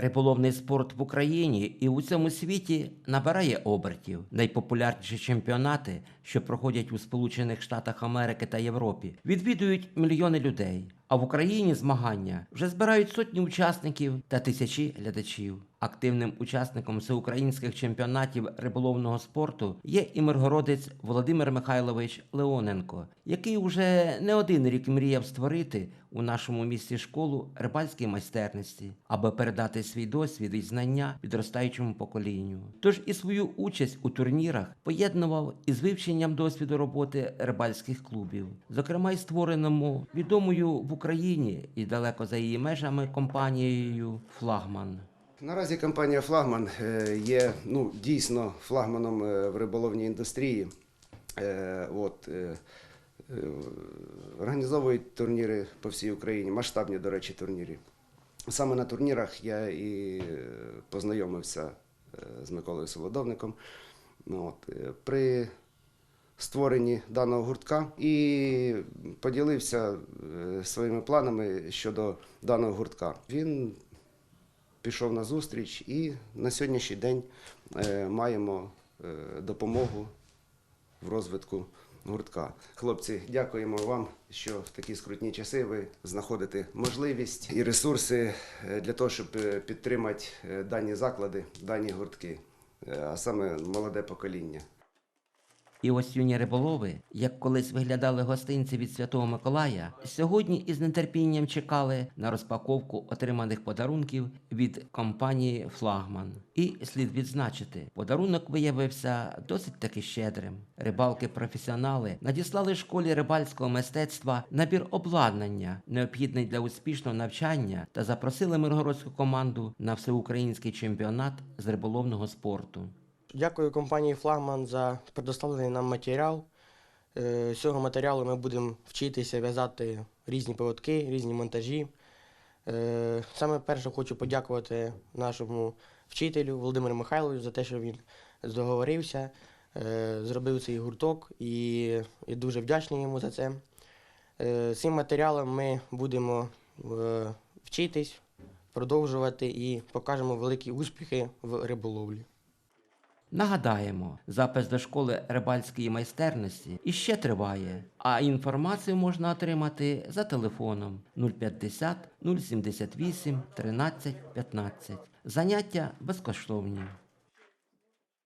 Риболовний спорт в Україні і у цьому світі набирає обертів. Найпопулярніші чемпіонати, що проходять у Сполучених Штатах Америки та Європі, відвідують мільйони людей. А в Україні змагання вже збирають сотні учасників та тисячі глядачів. Активним учасником всеукраїнських чемпіонатів риболовного спорту є і миргородець Володимир Михайлович Леоненко, який уже не один рік мріяв створити у нашому місті школу рибальській майстерності, аби передати свій досвід і знання підростаючому поколінню. Тож і свою участь у турнірах поєднував із вивченням досвіду роботи рибальських клубів, зокрема й створеному відомою в Україні і далеко за її межами компанією Флагман. Наразі компанія Флагман е, є ну, дійсно флагманом е, в риболовній індустрії. Е, От, організовують турніри по всій Україні, масштабні, до речі, турніри. Саме на турнірах я і познайомився з Миколою Солодовником. Ну, От, при створенні даного гуртка і поділився е, своїми планами щодо даного гуртка. Він пішов на зустріч і на сьогоднішній день е, маємо е, допомогу в розвитку гуртка. Хлопці, дякуємо вам, що в такі скрутні часи ви знаходите можливість і ресурси для того, щоб підтримати дані заклади, дані гуртки, а саме молоде покоління. І ось юні риболови, як колись виглядали гостинці від Святого Миколая, сьогодні із нетерпінням чекали на розпаковку отриманих подарунків від компанії Флагман. І слід відзначити, подарунок виявився досить таки щедрим. Рибалки-професіонали надіслали школі рибальського мистецтва набір обладнання, необхідний для успішного навчання, та запросили миргородську команду на всеукраїнський чемпіонат з риболовного спорту. Дякую компанії Флагман за предоставлений нам матеріал. Е, З цього матеріалу ми будемо вчитися в'язати різні поводки, різні монтажі. Е, Саме перше хочу подякувати нашому вчителю Володимиру Михайловичу за те, що він договорився, е, зробив цей гурток і, і дуже вдячний йому за це. Цим матеріалом ми будемо вчитись, продовжувати і покажемо великі успіхи в риболовлі. Нагадаємо, запис до школи рибальської майстерності іще триває, а інформацію можна отримати за телефоном 050 078 13 15. Заняття безкоштовні.